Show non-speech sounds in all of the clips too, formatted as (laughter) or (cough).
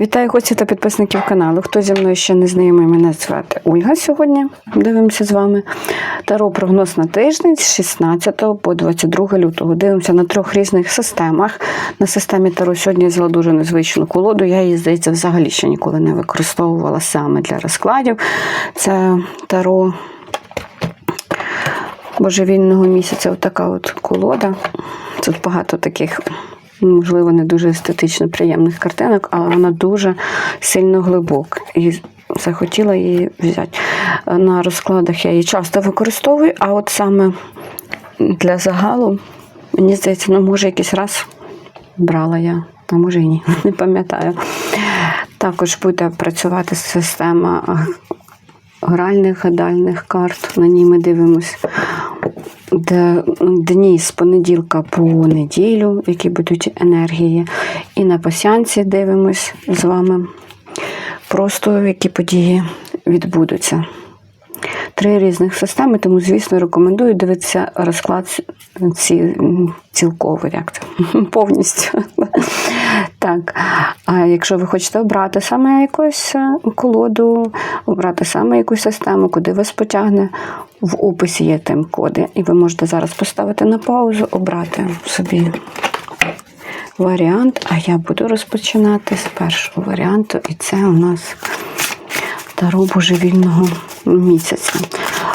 Вітаю гостів та підписників каналу. Хто зі мною ще не знайомий, мене звати Ольга сьогодні. Дивимося з вами. Таро прогноз на тиждень з 16 по 22 лютого. Дивимося на трьох різних системах. На системі Таро сьогодні взяла дуже незвичну колоду. Я її, здається, взагалі ще ніколи не використовувала саме для розкладів. Це Таро божевільного місяця. Отака от колода. Тут багато таких можливо, не дуже естетично приємних картинок, але вона дуже сильно глибока. І захотіла її взяти. На розкладах я її часто використовую, а от саме для загалу, мені здається, ну, може, якийсь раз брала я, а може і ні, (laughs) не пам'ятаю. Також буде працювати система гральних гадальних карт. На ній ми дивимось дні з понеділка по неділю, які будуть енергії. І на пасіанці дивимось з вами просто які події відбудуться. Три різних системи, тому, звісно, рекомендую дивитися розклад ці, цілковий, як це (laughs) повністю. Так. А якщо ви хочете обрати саме якусь е, колоду, обрати саме якусь систему, куди вас потягне, в описі є тайм-коди. І ви можете зараз поставити на паузу, обрати собі варіант. А я буду розпочинати з першого варіанту, і це у нас Таро божевільного місяця.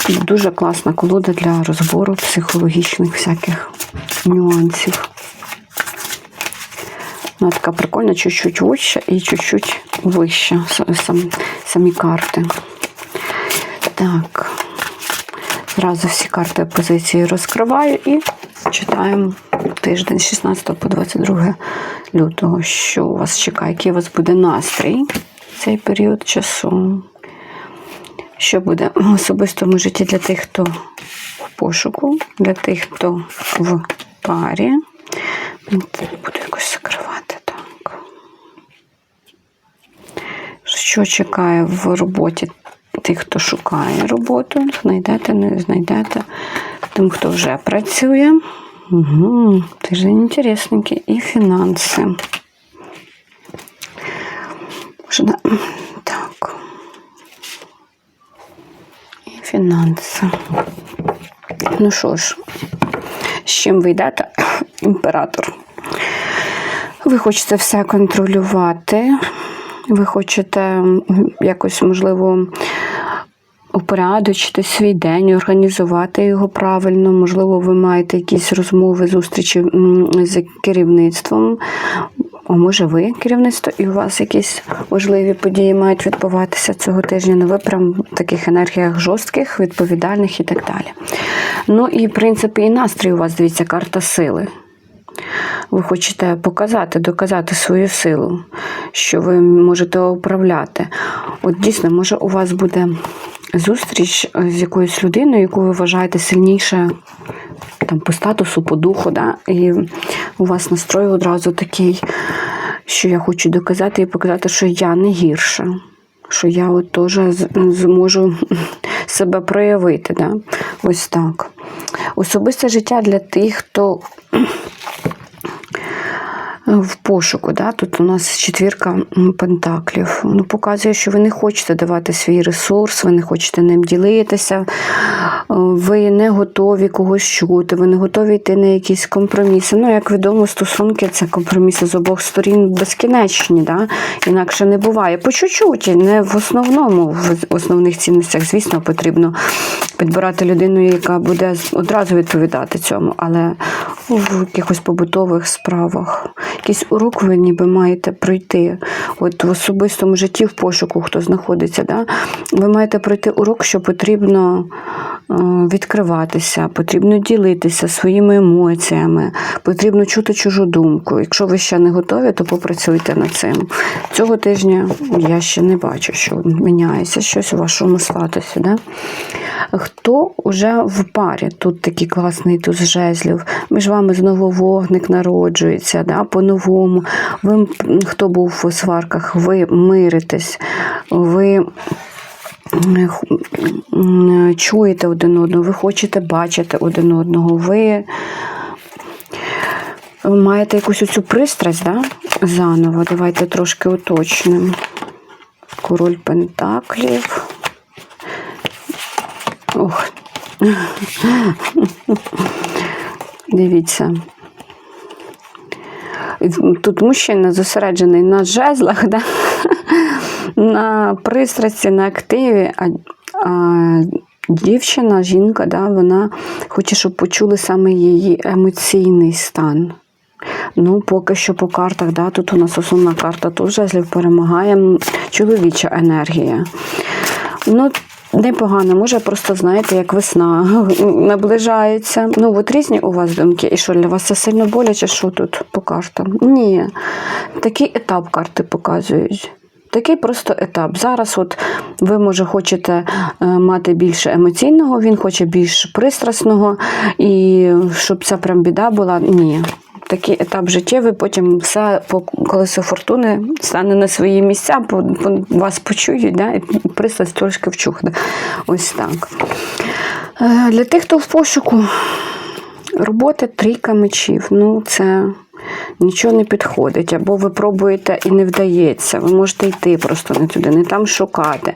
Дуже класна колода для розбору психологічних всяких нюансів. Вона така прикольна, чуть-чуть вища і чуть-чуть вища сам, самі карти. Так, зразу всі карти позиції розкриваю і читаємо тиждень 16 по 22 лютого, що у вас чекає, який у вас буде настрій в цей період часу. Що буде в особистому житті для тих, хто в пошуку, для тих, хто в парі. Буду якось закривати так. Що чекає в роботі тих, хто шукає роботу? Знайдете, не знайдете. Тим, хто вже працює. Угу. Тиждень інтересненький. І фінанси. Так. І фінанси. Ну що ж, з чим ви йдете? (coughs) Імператор. Ви хочете все контролювати. Ви хочете якось, можливо, упорядочити свій день, організувати його правильно. Можливо, ви маєте якісь розмови, зустрічі з керівництвом. А може ви керівництво, і у вас якісь важливі події мають відбуватися цього тижня. Ну, ви прям в таких енергіях жорстких, відповідальних і так далі. Ну і в принципі і настрій у вас, дивіться, карта сили. Ви хочете показати, доказати свою силу, що ви можете управляти. От дійсно, може, у вас буде зустріч з якоюсь людиною, яку ви вважаєте сильніше там, по статусу, по духу, да? і у вас настрой одразу такий, що я хочу доказати і показати, що я не гірша, що я от теж зможу (laughs) себе проявити. Да? Ось так. Особисте життя для тих, хто в пошуку. Да? Тут у нас четвірка пентаклів. Ну, показує, що ви не хочете давати свій ресурс, ви не хочете ним ділитися, е, ви не готові когось чути, ви не готові йти на якісь компроміси. Ну, як відомо, стосунки це компроміси з обох сторін безкінечні, да? інакше не буває. По чуть-чуть, не в основному, в основних цінностях, звісно, потрібно підбирати людину, яка буде одразу відповідати цьому, але в якихось побутових справах. Якийсь урок ви ніби маєте пройти. От в особистому житті, в пошуку, хто знаходиться, да? ви маєте пройти урок, що потрібно е, відкриватися, потрібно ділитися своїми емоціями, потрібно чути чужу думку. Якщо ви ще не готові, то попрацюйте над цим. Цього тижня я ще не бачу, що міняється щось у вашому статусі. Да? Хто вже в парі? Тут такий класний туз жезлів. Між вами знову вогник народжується, да, по-новому. Ви, хто був у сварках, ви миритесь, ви чуєте один одного, ви хочете бачити один одного, ви маєте якусь оцю пристрасть, да? заново. Давайте трошки уточнимо. Король Пентаклів. Ох. (laughs) Дивіться. Тут мужчина зосереджений на жезлах, да? на пристрасті, на активі, а, а дівчина, жінка, да, вона хоче, щоб почули саме її емоційний стан. Ну, поки що по картах, да, тут у нас основна карта тут жезлів перемагає чоловіча енергія. Ну, непогано, може, просто знаєте, як весна (laughs) наближається. Ну, от різні у вас думки. І що для вас це сильно боляче, що тут по картам? Ні. Такий етап карти показують. Такий просто етап. Зараз от ви, може, хочете е, мати більше емоційного, він хоче більш пристрасного, і щоб ця прям біда була. Ні. Такий етап життєвий, потім все по колесо фортуни стане на свої місця, по, по- вас почують, да, і пристрасть трошки вчухне. Ось так. Е, Для тих, хто в пошуку роботи трійка мечів. Ну, це нічого не підходить. Або ви пробуєте і не вдається. Ви можете йти просто не туди, не там шукати.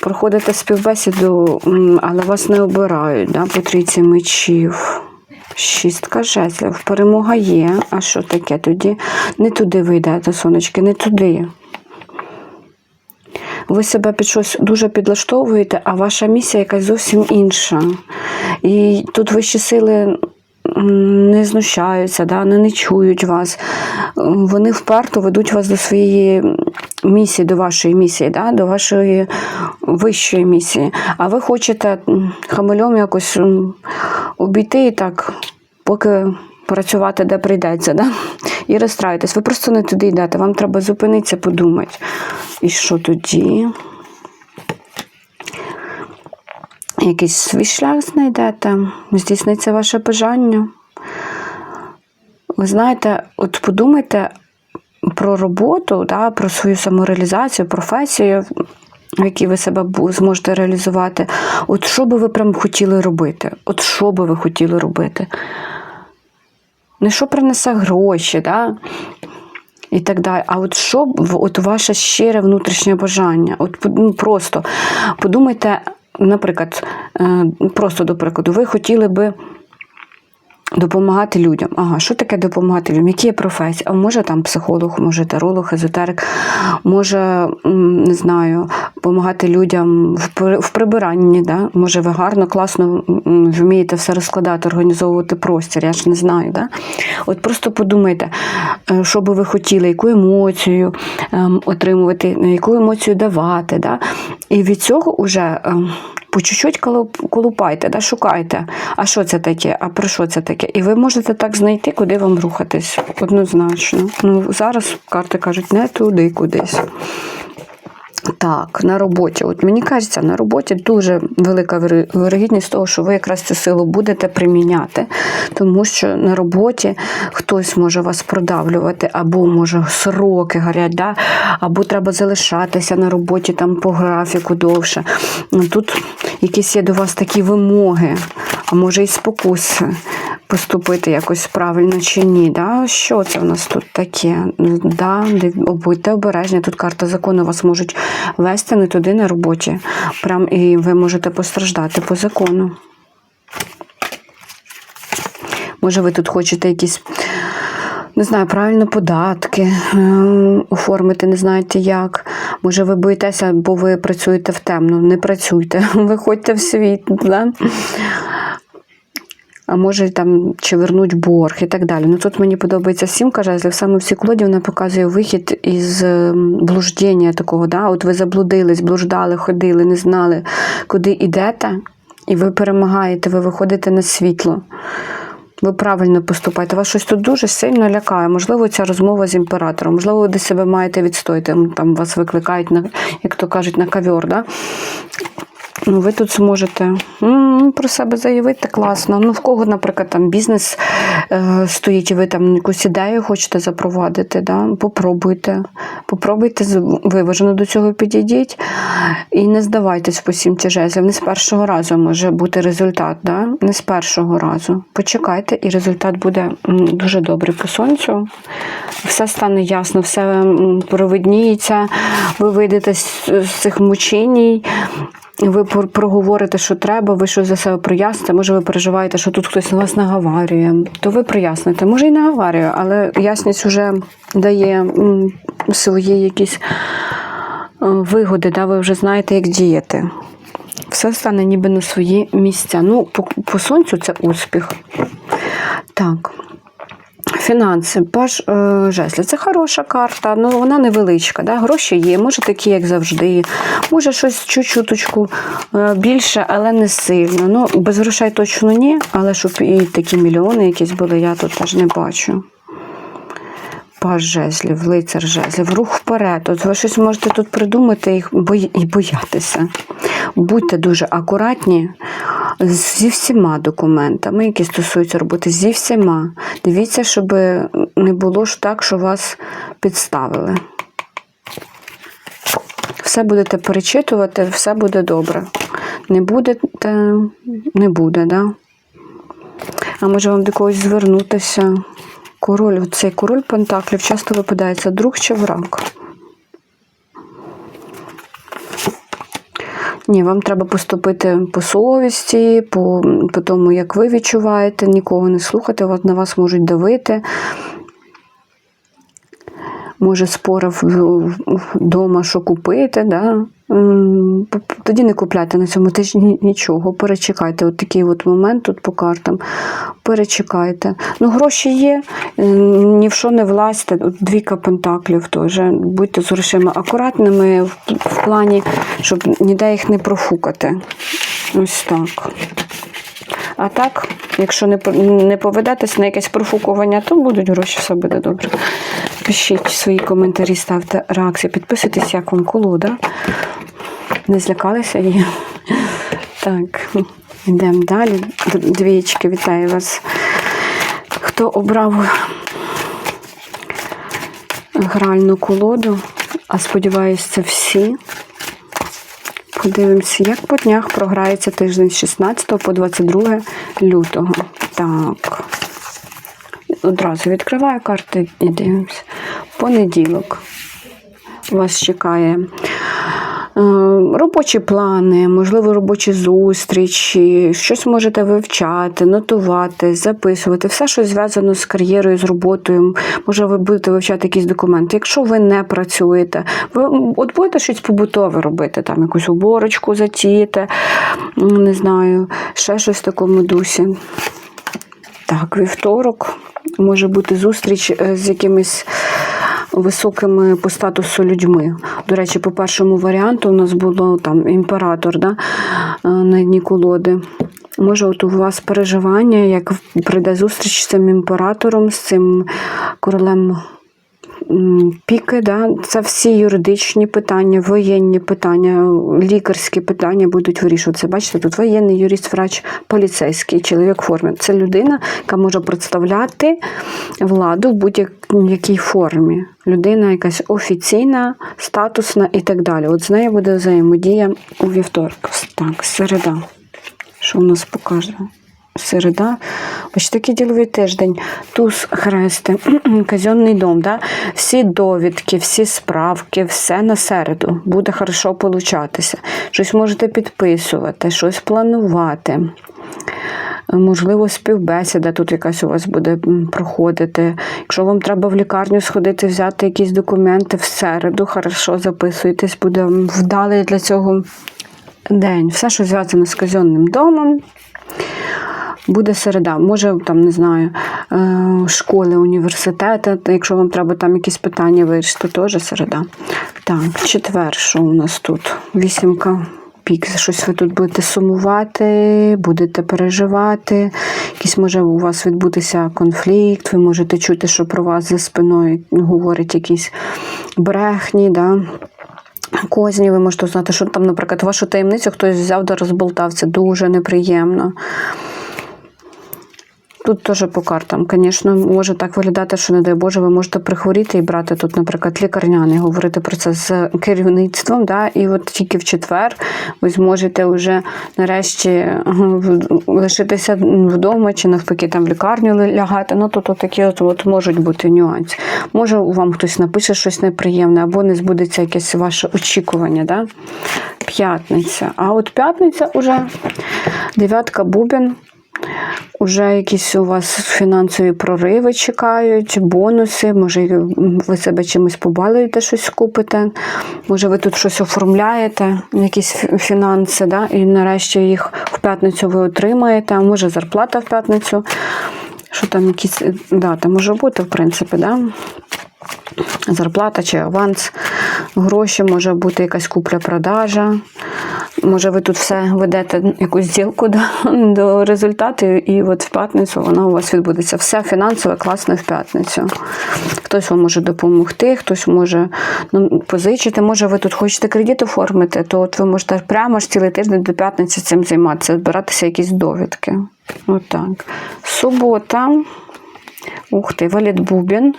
Проходите співбесіду, але вас не обирають да, по трійці мечів. Шістка жезлів. Перемога є. А що таке тоді? Не туди ви йдете, сонечки, не туди. Ви себе під щось дуже підлаштовуєте, а ваша місія якась зовсім інша. І тут вищі сили не знущаються, да, не, не чують вас. Вони вперто ведуть вас до своєї місії, до вашої місії, да, до вашої вищої місії. А ви хочете хамельом якось обійти і так, поки працювати де прийдеться, да? і розстраюєтесь. Ви просто не туди йдете, вам треба зупинитися, подумати. І що тоді? Якийсь свій шлях знайдете, здійсниться ваше бажання. Ви знаєте, от подумайте про роботу, да, про свою самореалізацію, професію, в якій ви себе зможете реалізувати. От що би ви прям хотіли робити? От що би ви хотіли робити? Не що принесе гроші, да? і так далі. А от що от ваше щире внутрішнє бажання? От ну, просто подумайте, наприклад, е, просто до прикладу, ви хотіли би. Допомагати людям. Ага, що таке допомагати людям? Які є професії? А може там психолог, може таролог, езотерик, може, не знаю, допомагати людям в прибиранні, да? може ви гарно, класно вмієте все розкладати, організовувати простір, я ж не знаю. Да? От просто подумайте, е, що би ви хотіли, яку емоцію ем, отримувати, яку емоцію давати. Да? І від цього вже по чуть-чуть колуп- колупайте, да, шукайте, а що це таке, а про що це таке. І ви можете так знайти, куди вам рухатись. Однозначно. Ну, зараз карти кажуть, не туди кудись. Так, на роботі. От мені кажеться, на роботі дуже велика вирогідність того, що ви якраз цю силу будете приміняти, тому що на роботі хтось може вас продавлювати, або може сроки горять, да? або треба залишатися на роботі там по графіку довше. Ну, Тут якісь є до вас такі вимоги, а може і спокуси поступити якось правильно чи ні. Да? Що це в нас тут таке? Да, будьте обережні, тут карта закону вас можуть вести не туди на роботі. Прям і ви можете постраждати по закону. Може, ви тут хочете якісь. Не знаю, правильно податки е, оформити, не знаєте як. Може, ви боїтеся, бо ви працюєте в темну. Не працюйте, (laughs) виходьте в світ. Да? А може там чи вернуть борг і так далі. Ну тут мені подобається сімка жезлів, саме в цій колоді вона показує вихід із ем, блуждіння такого. Да? От ви заблудились, блуждали, ходили, не знали, куди йдете, і ви перемагаєте, ви виходите на світло. Ви правильно поступаєте. Вас щось тут дуже сильно лякає. Можливо, ця розмова з імператором, можливо, ви десь себе маєте відстояти. Там вас викликають на, як то кажуть, на ковер. Да? Ну, ви тут зможете м, про себе заявити класно. Ну, в кого, наприклад, там бізнес е, стоїть, і ви там якусь ідею хочете запровадити, да? попробуйте. Попробуйте виважено до цього підійдіть і не здавайтесь по сімці жезлів. Не з першого разу може бути результат, да? не з першого разу. Почекайте, і результат буде дуже добрий по сонцю. Все стане ясно, все провидніється, ви вийдете з цих мученій. Ви проговорите, що треба, ви щось за себе проясните. Може, ви переживаєте, що тут хтось на вас наговарює, то ви проясните. Може, і наговарює, але ясність вже дає свої якісь е, вигоди, да? ви вже знаєте, як діяти. Все стане ніби на свої місця. Ну, по, по сонцю це успіх. Так. Фінанси, паш е, жезлів. Це хороша карта, але вона невеличка. Да? Гроші є, може такі, як завжди. Може щось чуть-чуточку е, більше, але не сильно. Ну, без грошей точно ні, але щоб і такі мільйони якісь були, я тут теж не бачу. Паж жезлів, лицар жезлів, рух вперед. От ви щось можете тут придумати і бої- і боятися. Будьте дуже акуратні зі всіма документами, які стосуються роботи, зі всіма. Дивіться, щоб не було ж так, що вас підставили. Все будете перечитувати, все буде добре. Не будете, не буде, да? А може вам до когось звернутися? Король, цей король Пентаклів часто випадається друг чи враг. Ні, вам треба поступити по совісті, по, по тому, як ви відчуваєте, нікого не слухати, на вас можуть давити. Може, спорив вдома, що купити, да? Тоді не купляйте на цьому тижні нічого. Перечекайте. От такий от момент тут по картам. Перечекайте. Ну, гроші є, ні в що не влазьте. Двійка пентаклів теж. Будьте з грошима акуратними в плані, щоб ніде їх не профукати. Ось так. А так, якщо не, не поведетесь на якесь профукування, то будуть гроші, все буде добре. Пишіть свої коментарі, ставте реакції, підписуйтесь, як вам колода. Не злякалися її. Так, йдемо далі. Д- Двієчки, вітаю вас. Хто обрав гральну колоду, а сподіваюся, це всі. Подивимося, як по днях програється тиждень з 16 по 22 лютого. Так. Одразу відкриваю карти і дивимося. Понеділок. Вас чекає робочі плани, можливо, робочі зустрічі, щось можете вивчати, нотувати, записувати, все, що зв'язано з кар'єрою, з роботою. Може, ви будете вивчати якісь документи. Якщо ви не працюєте, ви от будете щось побутове робити, там якусь уборочку затіяти, не знаю, ще щось в такому дусі. Так, вівторок може бути зустріч е, з якимись високими по статусу людьми. До речі, по першому варіанту у нас було там імператор да, е, на дні колоди. Може, от у вас переживання, як прийде зустріч з цим імператором, з цим королем піки, да? це всі юридичні питання, воєнні питання, лікарські питання будуть вирішуватися. Бачите, тут воєнний юрист, врач, поліцейський, чоловік в формі. Це людина, яка може представляти владу в будь-якій формі. Людина якась офіційна, статусна і так далі. От з нею буде взаємодія у вівторок. Так, середа. Що у нас покаже? Середа, ось такий діловий тиждень. Туз хрести, казенний дом, да? всі довідки, всі справки, все на середу. Буде хорошо получатися. Щось можете підписувати, щось планувати. Можливо, співбесіда тут якась у вас буде проходити. Якщо вам треба в лікарню сходити, взяти якісь документи в середу, хорошо записуйтесь, буде вдалий для цього день. Все, що зв'язано з казенним домом, буде середа. Може, там, не знаю, е, школи, університети, якщо вам треба там якісь питання вирішити, теж середа. Так, четвер, що у нас тут? Вісімка. Пік, щось ви тут будете сумувати, будете переживати, якийсь може у вас відбутися конфлікт, ви можете чути, що про вас за спиною говорять якісь брехні, да? козні, ви можете знати, що там, наприклад, вашу таємницю хтось взяв да розболтав. Це дуже неприємно. Тут теж по картам, звісно, може так виглядати, що, не дай Боже, ви можете прихворіти і брати тут, наприклад, лікарняний, говорити про це з керівництвом. Да? І от тільки в четвер ви зможете вже нарешті лишитися вдома чи навпаки там в лікарню лягати. Ну, тут такі от, от можуть бути нюанси. Може, вам хтось напише щось неприємне, або не збудеться якесь ваше очікування. Да? П'ятниця. А от п'ятниця уже дев'ятка бубен. Уже якісь у вас фінансові прориви чекають, бонуси, може ви себе чимось побалуєте, щось купите, може ви тут щось оформляєте, якісь фінанси, да? і нарешті їх в п'ятницю ви отримаєте, а може зарплата в п'ятницю. Що там якісь е, дата може бути, в принципі, да? зарплата чи аванс, гроші, може бути якась купля-продажа. Може, ви тут все ведете якусь ділку до, до результату, і от в п'ятницю вона у вас відбудеться. Все фінансове класне в п'ятницю. Хтось вам може допомогти, хтось може ну, позичити. Може, ви тут хочете кредит оформити, то от ви можете прямо ж цілий тиждень до п'ятниці цим займатися, збиратися якісь довідки. Отак. Субота. Ух ти, валід Бубін.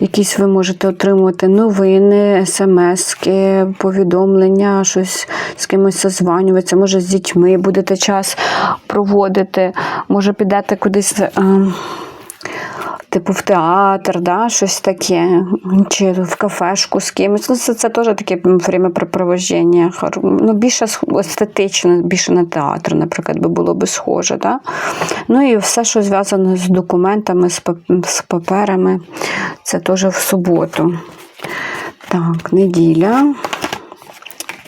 Якісь ви можете отримувати новини, смски, повідомлення, щось з кимось созванюватися, може з дітьми будете час проводити, може підете кудись. Типу в театр, да, щось таке, чи в кафешку з кимось. Ну, це, це теж таке времяпрепровождення. Ну, більше естетично, більше на театр, наприклад, би було би схоже. Да? Ну і все, що зв'язано з документами, з паперами, це теж в суботу. Так, неділя.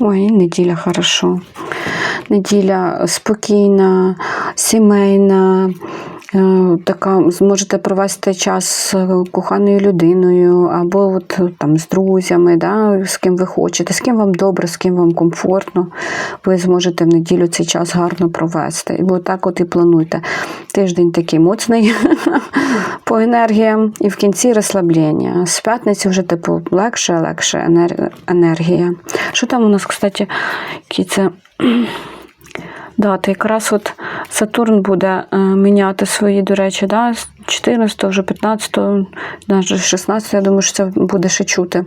Ой, неділя хорошо. Неділя спокійна, сімейна. Е, Така зможете провести час з коханою людиною, або от, там, з друзями, да, з ким ви хочете, з ким вам добре, з ким вам комфортно. Ви зможете в неділю цей час гарно провести. І так от і плануйте. Тиждень такий моцний (laughs) по енергіям, і в кінці розслаблення. З п'ятниці вже типу легше, легше енергія. Що там у нас, кстати, які це дати? Якраз от Сатурн буде е, міняти свої, до речі, да, з 14, вже 15, навіть 16, я думаю, що це буде ще чути.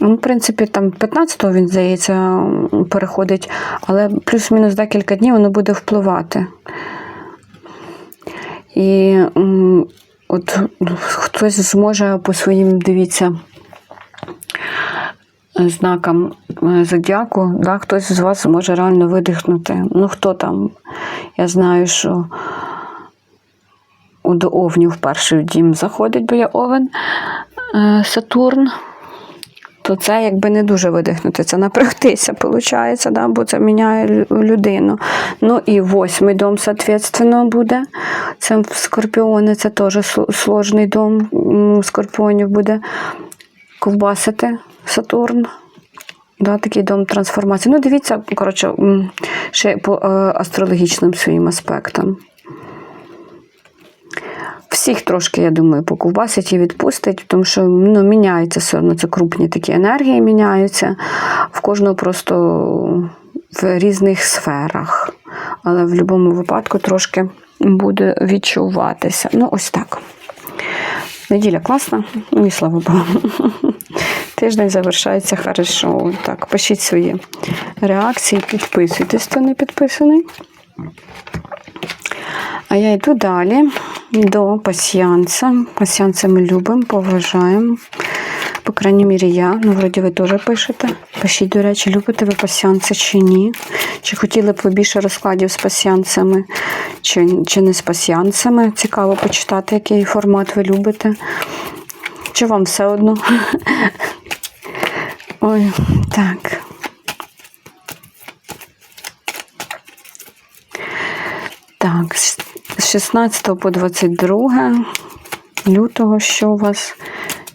Ну, в принципі, там 15-го він, здається, переходить, але плюс-мінус декілька днів воно буде впливати. І от хтось зможе по своїм, дивіться, знакам е, зодіаку, да, хтось з вас зможе реально видихнути. Ну, хто там? Я знаю, що у до овнів в перший дім заходить, бо я овен е, Сатурн. То це якби не дуже видихнути, це напрягтися, виходить, да? бо це міняє людину. Ну і восьмий дом, соответственно, буде. Це в скорпіони, це теж сл- сложний дом скорпіонів буде ковбасити Сатурн. Да, такий дом трансформації. Ну, дивіться, коротше, ще по е, астрологічним своїм аспектам. Всіх трошки, я думаю, поковбасить і відпустить, тому що ну, міняється все одно. Це крупні такі енергії міняються. В кожного просто в різних сферах. Але в будь-якому випадку трошки буде відчуватися. Ну, ось так. Неділя класна, ну і слава Богу. (laughs) Тиждень завершається хорошо. Так, пишіть свої реакції, підписуйтесь, хто не підписаний. А я йду далі до пасіянса. Пасіянса ми любимо, поважаємо. По крайній мірі, я. Ну, вроді ви теж пишете. Пишіть, до речі, любите ви пасіянси чи ні? Чи хотіли б ви більше розкладів з пасіянцями, чи, чи не з пасіянцями? Цікаво почитати, який формат ви любите. Чи вам все одно? Ой, так. Так, з з 16 по 22 лютого, що вас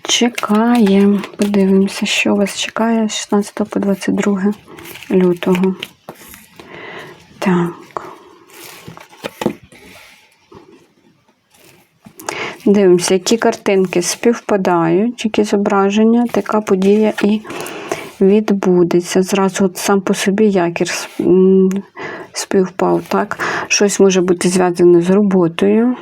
чекає? Подивимося, що вас чекає з 16 по 22 лютого. Так. Дивимося, які картинки співпадають, які зображення, така подія і відбудеться. Зразу от сам по собі якір співпав. Так? Щось може бути зв'язане з роботою.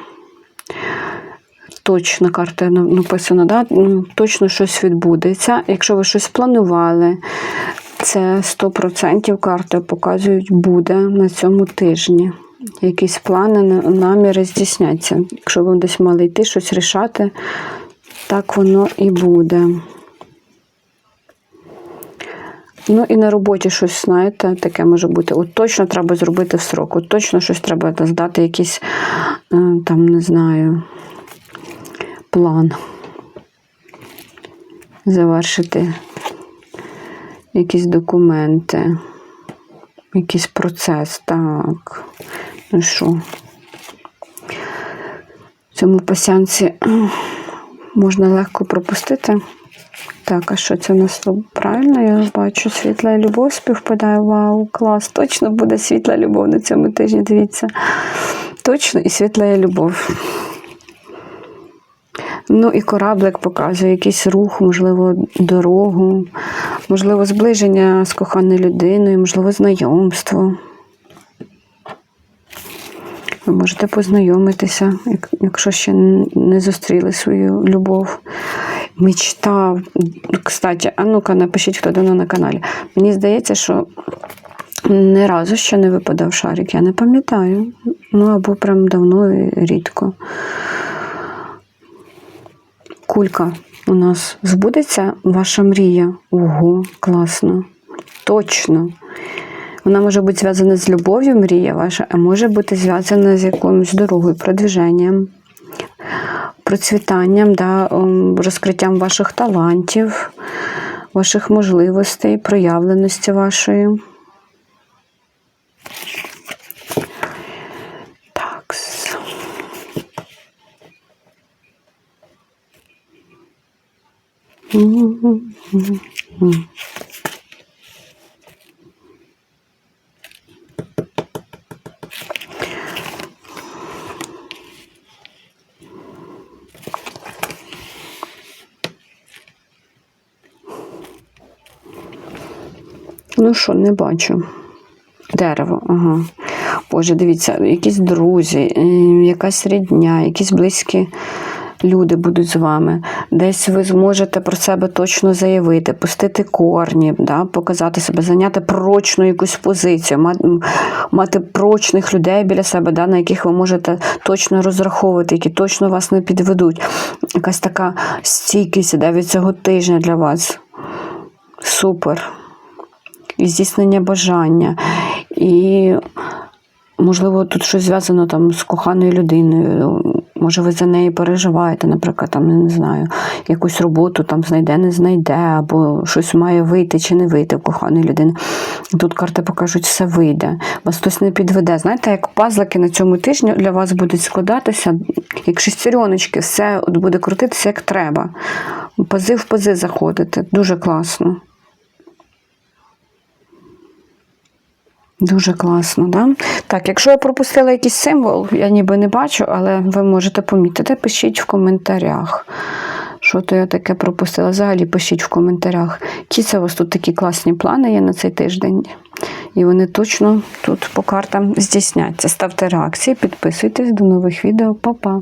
Точно карта на- написано, да? ну, точно щось відбудеться. Якщо ви щось планували, це 100% карти показують буде на цьому тижні. Якісь плани, наміри здійсняться. Якщо ви десь мали йти, щось рішати, так воно і буде. Ну і на роботі щось, знаєте, таке може бути. От точно треба зробити в срок, от точно щось треба здати, якийсь, е, там, не знаю, план. Завершити якісь документи, якийсь процес. Так. Ну що? В цьому пасянці можна легко пропустити. Так, а що це у нас правильно? Я бачу, світла любов співпадає. Вау, клас! Точно буде світла любов на цьому тижні. Дивіться. Точно і світла любов. Ну і кораблик показує якийсь рух, можливо, дорогу, можливо, зближення з коханою людиною, можливо, знайомство. Ви можете познайомитися, якщо ще не зустріли свою любов. Мечта. Кстати, а ну-ка напишіть, хто давно на каналі. Мені здається, що ні разу ще не випадав шарик, я не пам'ятаю. Ну або прям давно і рідко. Кулька у нас збудеться ваша мрія. Ого, класно. Точно. Вона може бути зв'язана з любов'ю, мрія ваша, а може бути зв'язана з якоюсь дорогою, продвиженням, процвітанням, да, розкриттям ваших талантів, ваших можливостей, проявленості вашої. Так. Ну що, не бачу. Дерево, ага. Боже, дивіться, якісь друзі, е, якась рідня, якісь близькі люди будуть з вами. Десь ви зможете про себе точно заявити, пустити корні, да, показати себе, зайняти прочну якусь позицію, мати, прочних людей біля себе, да, на яких ви можете точно розраховувати, які точно вас не підведуть. Якась така стійкість іде від цього тижня для вас. Супер і здійснення бажання. І, можливо, тут щось зв'язано там з коханою людиною. Може, ви за неї переживаєте, наприклад, там, не знаю, якусь роботу там знайде, не знайде, або щось має вийти чи не вийти в коханої людини. Тут карти покажуть, все вийде. Вас хтось не підведе. Знаєте, як пазлики на цьому тижні для вас будуть складатися, як шестереночки, все от буде крутитися як треба. Пази в пази заходити. Дуже класно. Дуже класно, да? Так, якщо я пропустила якийсь символ, я ніби не бачу, але ви можете помітити, пишіть в коментарях. Що то я таке пропустила? Взагалі пишіть в коментарях. Які це у вас тут такі класні плани є на цей тиждень. І вони точно тут по картам здійсняться. Ставте реакції, підписуйтесь до нових відео. Па-па!